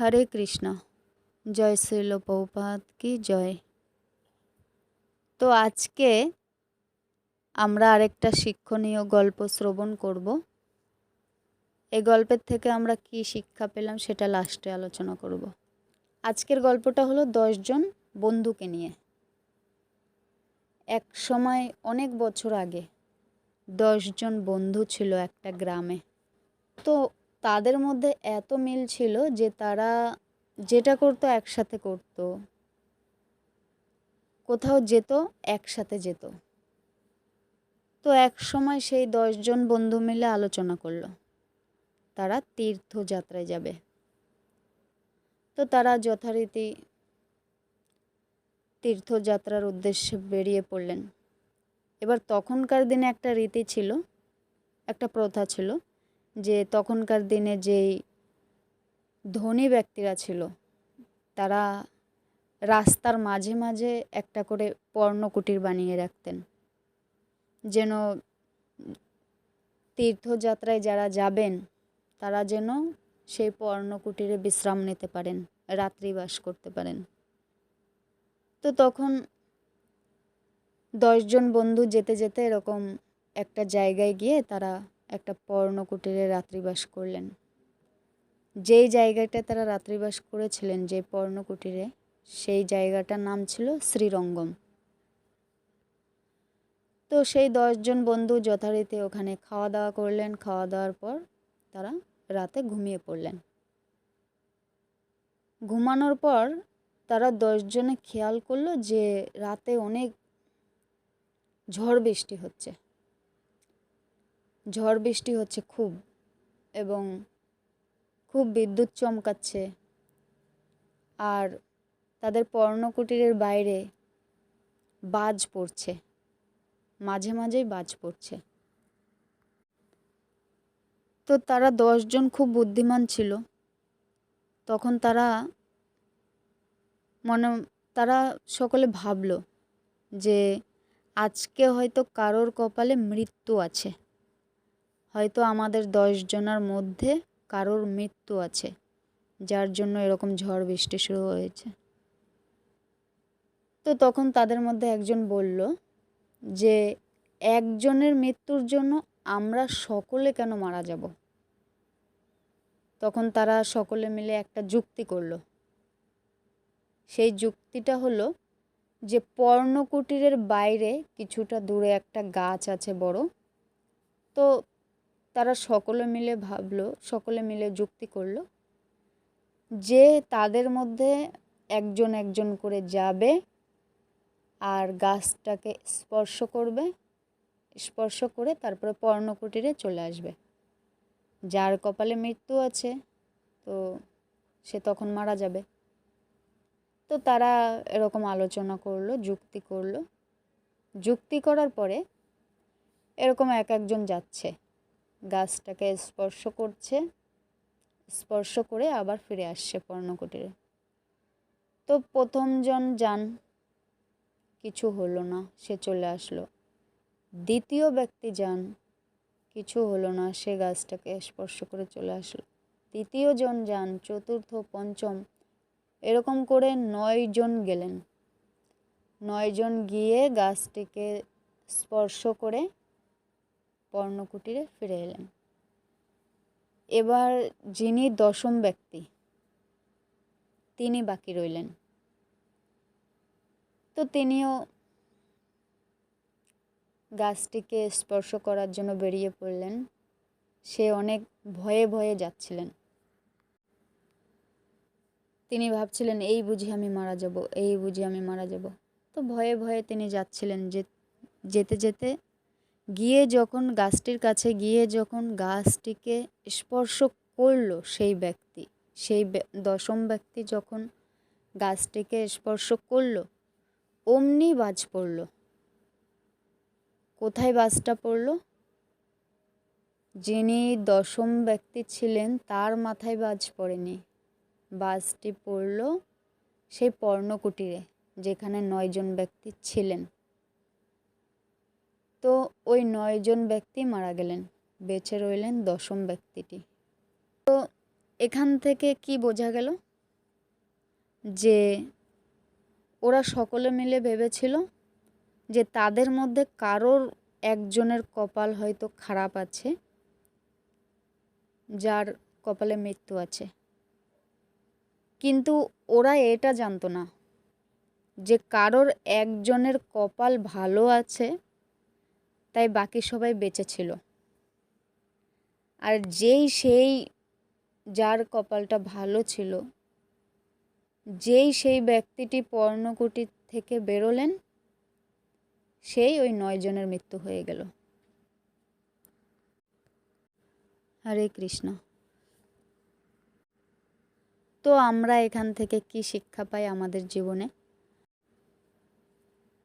হরে কৃষ্ণ। জয় শ্রীল পৌপাত কি জয়। তো আজকে আমরা আরেকটা শিক্ষণীয় গল্প শ্রবণ করব। এই গল্পের থেকে আমরা কি শিক্ষা পেলাম সেটা লাস্টে আলোচনা করব। আজকের গল্পটা হলো দশজন বন্ধুকে নিয়ে। এক সময় অনেক বছর আগে দশজন বন্ধু ছিল একটা গ্রামে। তো তাদের মধ্যে এত মিল ছিল যে তারা যেটা করতো একসাথে করতো। কোথাও যেত, একসাথে যেত। তো এক সময় সেই দশজন বন্ধু মিলে আলোচনা করল। তারা তীর্থযাত্রায় যাবে। তো তারা যথারীতি তীর্থযাত্রার উদ্দেশ্যে বেরিয়ে পড়লেন। এবার তখনকার দিনে একটা রীতি ছিল, একটা প্রথা ছিল যে তখনকার দিনে যেই ধনী ব্যক্তিরা ছিল, তারা রাস্তার মাঝে মাঝে একটা করে পর্ণকুটির বানিয়ে রাখতেন। যেন তীর্থযাত্রায় যারা যাবেন, তারা যেন সেই পর্ণকুটিরে বিশ্রাম নিতে পারেন রাত্রিবাস করতে পারেন। তো তখন দশজন বন্ধু যেতে যেতে এরকম একটা জায়গায় গিয়ে তারা একটা পর্ণকুটিরে রাত্রিবাস করলেন। যেই জায়গাটায় তারা রাত্রিবাস করেছিলেন, যে পর্ণকুটিরে, সেই জায়গাটার নাম ছিল শ্রীরঙ্গম। তো সেই দশজন বন্ধু যথারীতি ওখানে খাওয়া দাওয়া করলেন। খাওয়া দাওয়ার পর তারা রাতে ঘুমিয়ে পড়লেন। ঘুমানোর পর তারা দশজনে খেয়াল করল যে রাতে অনেক ঝড় বৃষ্টি হচ্ছে। ঝড় বৃষ্টি হচ্ছে খুব এবং খুব বিদ্যুৎ চমকাচ্ছে। আর তাদের পর্ণকুটিরের বাইরে বাজ পড়ছে। মাঝে মাঝেই বাজ পড়ছে। তো তারা দশজন খুব বুদ্ধিমান ছিল। তখন তারা মনে, তারা সকলে ভাবলো যে আজকে হয়তো কারোর কপালে মৃত্যু আছে। হয়তো আমাদের দশজনার মধ্যে কারোর মৃত্যু আছে, যার জন্য এরকম ঝড় বৃষ্টি শুরু হয়েছে। তো তখন তাদের মধ্যে একজন বলল যে একজনের মৃত্যুর জন্য আমরা সকলে কেন মারা যাব? তখন তারা সকলে মিলে একটা যুক্তি করল। সেই যুক্তিটা হলো যে, পর্ণকুটিরের বাইরে কিছুটা দূরে একটা গাছ আছে বড়। তো তারা সকলে মিলে ভাবলো, সকলে মিলে যুক্তি করল যে তাদের মধ্যে একজন একজন করে যাবে আর গাছটাকে স্পর্শ করবে, স্পর্শ করে তারপরে পর্ণকুটিরে চলে আসবে। যার কপালে মৃত্যু আছে, তো সে তখন মারা যাবে। তো তারা এরকম আলোচনা করল, যুক্তি করল। যুক্তি করার পরে এরকম এক একজন যাচ্ছে। গাছটাকে স্পর্শ করছে, স্পর্শ করে আবার ফিরে আসছে পর্ণকুটিরে। তো প্রথমজন যান, কিছু হলো না, সে চলে আসলো। দ্বিতীয় ব্যক্তি যান, কিছু হলো না, সে গাছটাকে স্পর্শ করে চলে আসলো। তৃতীয় জন যান, চতুর্থ, পঞ্চম, এরকম করে নয় জন গেলেন। নয়জন গিয়ে গাছটিকে স্পর্শ করে পর্ণকুটিরে ফিরে এলেন। এবার যিনি দশম ব্যক্তি, তিনি বাকি রইলেন। তো তিনিও গাছটিকে স্পর্শ করার জন্য বেরিয়ে পড়লেন। সে অনেক ভয়ে ভয়ে যাচ্ছিলেন। তিনি ভাবছিলেন, এই বুঝি আমি মারা যাব, এই বুঝি আমি মারা যাব। তো ভয়ে ভয়ে তিনি যাচ্ছিলেন যে, যেতে যেতে গিয়ে যখন গাছটির কাছে গিয়ে যখন গাছটিকে স্পর্শ করল সেই ব্যক্তি, সেই দশম ব্যক্তি যখন গাছটিকে স্পর্শ করল, অমনি বাজ পড়ল। কোথায় বাজটা পড়ল? যিনি দশম ব্যক্তি ছিলেন তার মাথায় বাজ পড়েনি। বাসটি পড়ল সেই পর্ণকুটিরে, যেখানে নয়জন ব্যক্তি ছিলেন। তো ওই নয়জন ব্যক্তি মারা গেলেন, বেঁচে রইলেন দশম ব্যক্তিটি। তো এখান থেকে কি বোঝা গেল? যে ওরা সকলে মিলে ভেবেছিল যে তাদের মধ্যে কারোর একজনের কপাল হয়তো খারাপ আছে, যার কপালে মৃত্যু আছে। কিন্তু ওরা এটা জানতো না যে কারোর একজনের কপাল ভালো আছে তাই বাকি সবাই বেঁচে ছিল। আর যেই সেই যার কপালটা ভালো ছিল, যেই সেই ব্যক্তিটি পর্ণকুটি থেকে বেরোলেন, সেই ওই নয় জনের মৃত্যু হয়ে গেল। হরে কৃষ্ণ। তো আমরা এখান থেকে কি শিক্ষা পাই আমাদের জীবনে?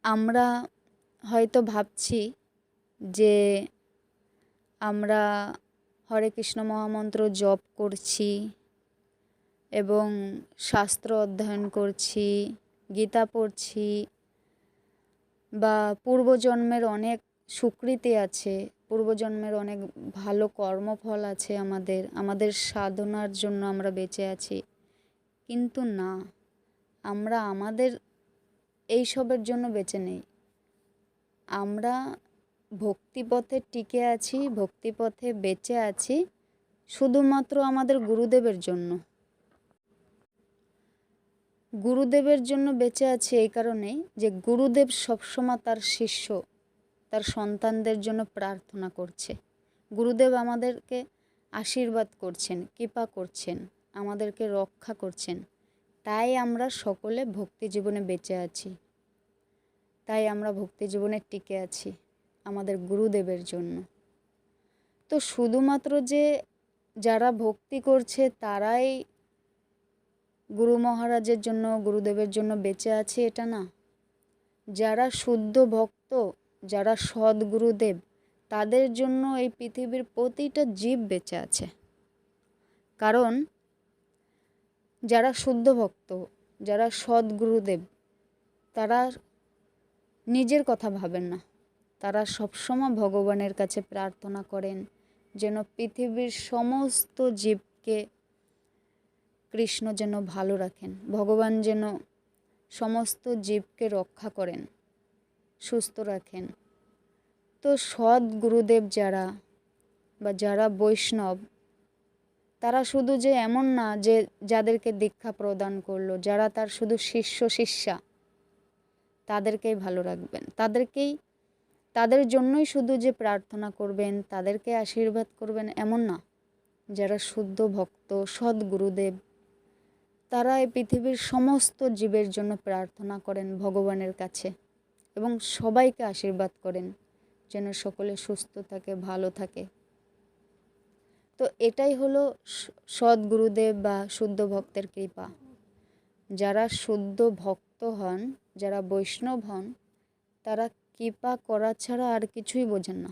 আমরা হয়তো ভাবছি যে আমরা হরে কৃষ্ণ মহামন্ত্র জপ করছি এবং শাস্ত্র অধ্যয়ন করছি, গীতা পড়ছি বা পূর্বজন্মের অনেক সুকৃতি আছে, পূর্বজন্মের অনেক ভালো কর্মফল আছে আমাদের আমাদের সাধনার জন্য আমরা বেঁচে আছি। কিন্তু না, আমরা আমাদের এইসবের জন্য বেঁচে নেই। আমরা ভক্তিপথে টিকে আছি, ভক্তিপথে বেঁচে আছি, শুধুমাত্র আমাদের গুরুদেবের জন্য। গুরুদেবের জন্য বেঁচে আছি এই কারণেই যে গুরুদেব সবসময় তার শিষ্য, তার সন্তানদের জন্য প্রার্থনা করছে। গুরুদেব আমাদেরকে আশীর্বাদ করছেন, কৃপা করছেন, আমাদেরকে রক্ষা করছেন। তাই আমরা সকলে ভক্তি জীবনে বেঁচে আছি। তাই আমরা ভক্তি জীবনে টিকে আছি। আমাদের গুরুদেবের জন্য। তো শুধুমাত্র যে যারা ভক্তি করছে, তারাই গুরু মহারাজের জন্য, গুরুদেবের জন্য বেঁচে আছে, এটা না। যারা শুদ্ধ ভক্ত, যারা সৎ গুরুদেব তাদের জন্য এই পৃথিবীর প্রতিটা জীব বেঁচে আছে। কারণ যারা শুদ্ধ ভক্ত, যারা সৎ গুরুদেব তারা নিজের কথা ভাবেন না। তারা সবসময় ভগবানের কাছে প্রার্থনা করেন যেন পৃথিবীর সমস্ত জীবকে কৃষ্ণ যেন ভালো রাখেন, ভগবান যেন সমস্ত জীবকে রক্ষা করেন, সুস্থ রাখেন। তো সৎ গুরুদেব যারা বা যারা বৈষ্ণব, তারা শুধু যে এমন না যে যাদেরকে দীক্ষা প্রদান করল, যারা তার শুধু শিষ্য শিষ্যা, তাদেরকেই ভালো রাখবেন। তাদেরকেই তাদের জন্যই শুধু যে প্রার্থনা করবেন, তাদেরকে আশীর্বাদ করবেন এমন না। যারা শুদ্ধ ভক্ত সৎ গুরুদেব তারা এই পৃথিবীর সমস্ত জীবের জন্য প্রার্থনা করেন ভগবানের কাছে এবং সবাইকে আশীর্বাদ করেন যেন সকলে সুস্থ থাকে, ভালো থাকে। তো এটাই হলো সৎ গুরুদেব বা শুদ্ধ ভক্তের কৃপা। যারা শুদ্ধ ভক্ত হন, যারা বৈষ্ণব হন, তারা কৃপা করা ছাড়া আর কিছুই বোঝেন না।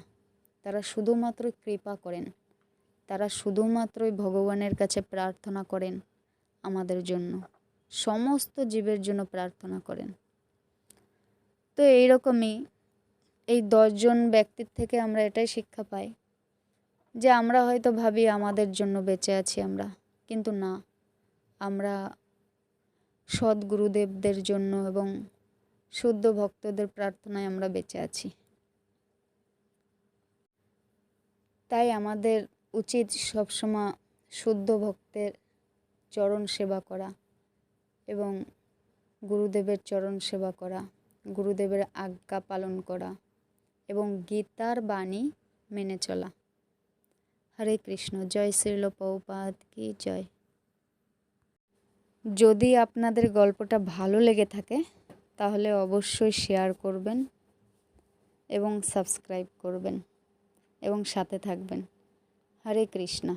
তারা শুধুমাত্র কৃপা করেন। তারা শুধুমাত্রই ভগবানের কাছে প্রার্থনা করেন আমাদের জন্য। সমস্ত জীবের জন্য প্রার্থনা করেন। তো এইরকমই এই দশজন ব্যক্তির থেকে আমরা এটাই শিক্ষা পাই যে আমরা হয়তো ভাবি আমাদের জন্য বেঁচে আছি আমরা, কিন্তু না। আমরা সৎ গুরুদেবদের জন্য এবং শুদ্ধ ভক্তদের প্রার্থনায় আমরা বেঁচে আছি। তাই আমাদের উচিত সবসময় শুদ্ধ ভক্তের চরণ সেবা করা এবং গুরুদেবের চরণ সেবা করা, গুরুদেবের আজ্ঞা পালন করা এবং গীতার বাণী মেনে চলা। হরে কৃষ্ণ, জয় শ্রীল পৌপাত কি জয়। যদি আপনাদের গল্পটা ভালো লেগে থাকে তাহলে অবশ্যই শেয়ার করবেন এবং সাবস্ক্রাইব করবেন এবং সাথে থাকবেন। হরে কৃষ্ণ।